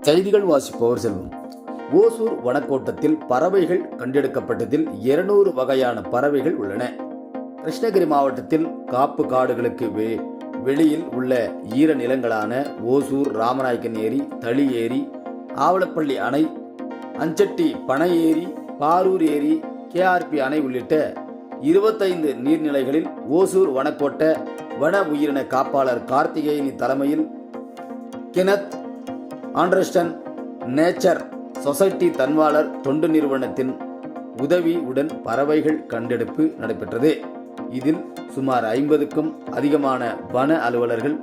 செய்திகள் வாசிப்பவர் செல்வம். ஓசூர் வனக்கோட்டத்தில் பறவைகள் கண்டெடுக்கப்பட்டதில் இருநூறு வகையான பறவைகள் உள்ளன. கிருஷ்ணகிரி மாவட்டத்தில் காப்பு காடுகளுக்கு வெ- வெளியில் உள்ள ஈர நிலங்களான ஓசூர் ராமநாயக்கன் ஏரி தளி ஏரி ஆவலப்பள்ளி அணை அஞ்சட்டி பனை ஏரி பாரூர் ஏரி கேஆர்பி அணை உள்ளிட்ட இருபத்தைந்து நீர்நிலைகளில் ஓசூர் வனக்கோட்ட வன உயிரின காப்பாளர் கார்த்திகேயனி தலைமையில் கெனத் ஆண்டர்ஸ்டன் நேச்சர் சொசைட்டி தன்வாளர் தொண்டு நிறுவனத்தின் உதவியுடன் பறவைகள் கண்டெடுப்பு நடைபெற்றது. இதில் சுமார் ஐம்பதுக்கும் அதிகமான வன அலுவலர்கள்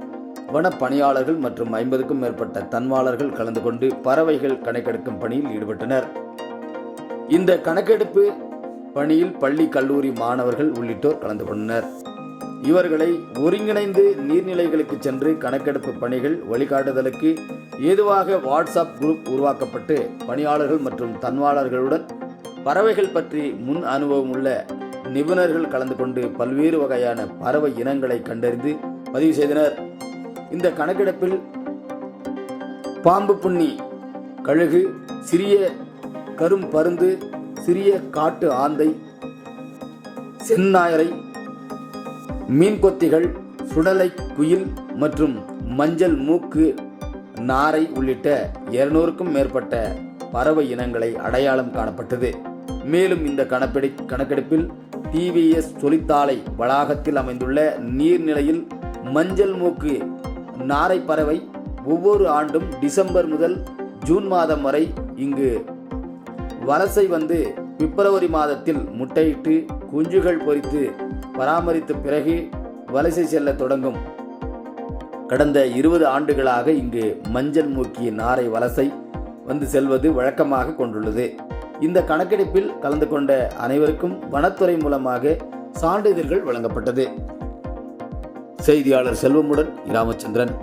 வன பணியாளர்கள் மற்றும் ஐம்பதுக்கும் மேற்பட்ட தன்வாளர்கள் கலந்து கொண்டு பறவைகள் கணக்கெடுக்கும் பணியில் ஈடுபட்டனர். இந்த கணக்கெடுப்பு பணியில் பள்ளி கல்லூரி மாணவர்கள் உள்ளிட்டோர் கலந்து கொண்டனர். இவர்களை ஒருங்கிணைந்து நீர்நிலைகளுக்கு சென்று கணக்கெடுப்பு பணிகள் வழிகாட்டுதலுக்கு ஏதுவாக வாட்ஸ்அப் குரூப் உருவாக்கப்பட்டு பணியாளர்கள் மற்றும் தன்வாளர்களுடன் பறவைகள் பற்றி முன் அனுபவம் உள்ள நிபுணர்கள் கலந்து கொண்டு பல்வேறு வகையான பறவை இனங்களை கண்டறிந்து பதிவு செய்தனர். இந்த கணக்கெடுப்பில் பாம்பு புண்ணி கழுகு சிறிய கரும் பருந்து சிறிய காட்டு ஆந்தை செந்நாயரை மீன்கொத்திகள் சுடலை குயில் மற்றும் மஞ்சள் மூக்கு நாரை உள்ளிட்ட இருநூறுக்கும் மேற்பட்ட பறவை இனங்களை அடையாளம் காணப்பட்டது. மேலும் இந்த கணப்பெடி கணக்கெடுப்பில் டிவிஎஸ் தொழிற்சாலை வளாகத்தில் அமைந்துள்ள நீர்நிலையில் மஞ்சள் மூக்கு நாரை பறவை ஒவ்வொரு ஆண்டும் டிசம்பர் முதல் ஜூன் மாதம் வரை இங்கு வலசை வந்து பிப்ரவரி மாதத்தில் முட்டையிட்டு குஞ்சுகள் பொரித்து பராமரித்த பிறகு வலசை செல்ல தொடங்கும். கடந்த இருபது ஆண்டுகளாக இங்கு மஞ்சள் மூக்கிய நாரை வலசை வந்து செல்வது வழக்கமாக கொண்டுள்ளது. இந்த கணக்கெடுப்பில் கலந்து கொண்ட அனைவருக்கும் வனத்துறை மூலமாக சான்றிதழ்கள் வழங்கப்பட்டது. செய்தியாளர் செல்வமுடன் ராமச்சந்திரன்